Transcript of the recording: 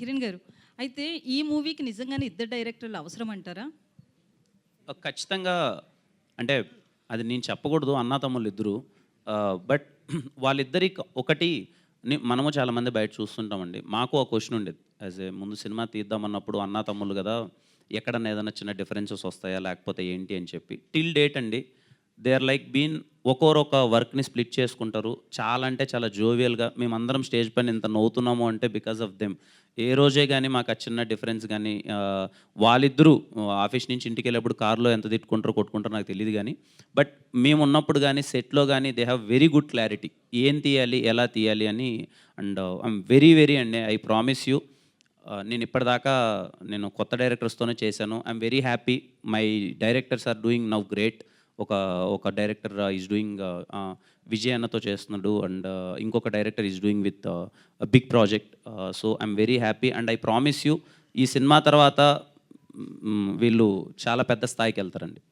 కిరణ్ గారు అయితే ఈ మూవీకి నిజంగానే ఇద్దరు డైరెక్టర్లు అవసరం అంటారా ఖచ్చితంగా అంటే అది నేను చెప్పకూడదు అన్నా తమ్ముళ్ళు ఇద్దరు. బట్ వాళ్ళిద్దరి ఒకటి మనము చాలామంది బయట చూస్తుంటామండి. మాకు ఒక క్వశ్చన్ ఉండేది. యాజ్ ఏ ముందు సినిమా తీద్దామన్నప్పుడు అన్నా తమ్ముళ్ళు కదా ఎక్కడన్నా ఏదైనా చిన్న డిఫరెన్సెస్ వస్తాయా లేకపోతే ఏంటి అని చెప్పి. టిల్ డేట్ అండి దే ఆర్ లైక్ బీన్ ఒక్కొరొక వర్క్ని స్ప్లిట్ చేసుకుంటారు. చాలా అంటే చాలా జోవియల్గా మేమందరం స్టేజ్ పైన ఇంత నవ్వుతున్నాము అంటే బికాస్ ఆఫ్ దెమ్ ఏ రోజే కానీ మాకు ఆ చిన్న డిఫరెన్స్ కానీ వాళ్ళిద్దరూ ఆఫీస్ నుంచి ఇంటికి వెళ్ళేప్పుడు కార్లో ఎంత తిట్టుకుంటారో కొట్టుకుంటారో నాకు తెలియదు కానీ బట్ మేము ఉన్నప్పుడు కానీ సెట్లో కానీ they have very good clarity ఏం తీయాలి ఎలా తీయాలి అని అండ్ ఐఎమ్ వెరీ వెరీ అండి ఐ ప్రామిస్ యూ నేను ఇప్పటిదాకా నేను కొత్త డైరెక్టర్స్తోనే చేశాను. I'm very happy my directors are doing now great ఒక ఒక డైరెక్టర్ ఈజ్ డూయింగ్ విజయ్ అన్నతో చేస్తున్నాడు. అండ్ uh, ఇంకొక director is doing with big project so I'm very happy and I promise you ఈ సినిమా తర్వాత వీళ్ళు చాలా పెద్ద స్థాయికి వెళ్తారండి.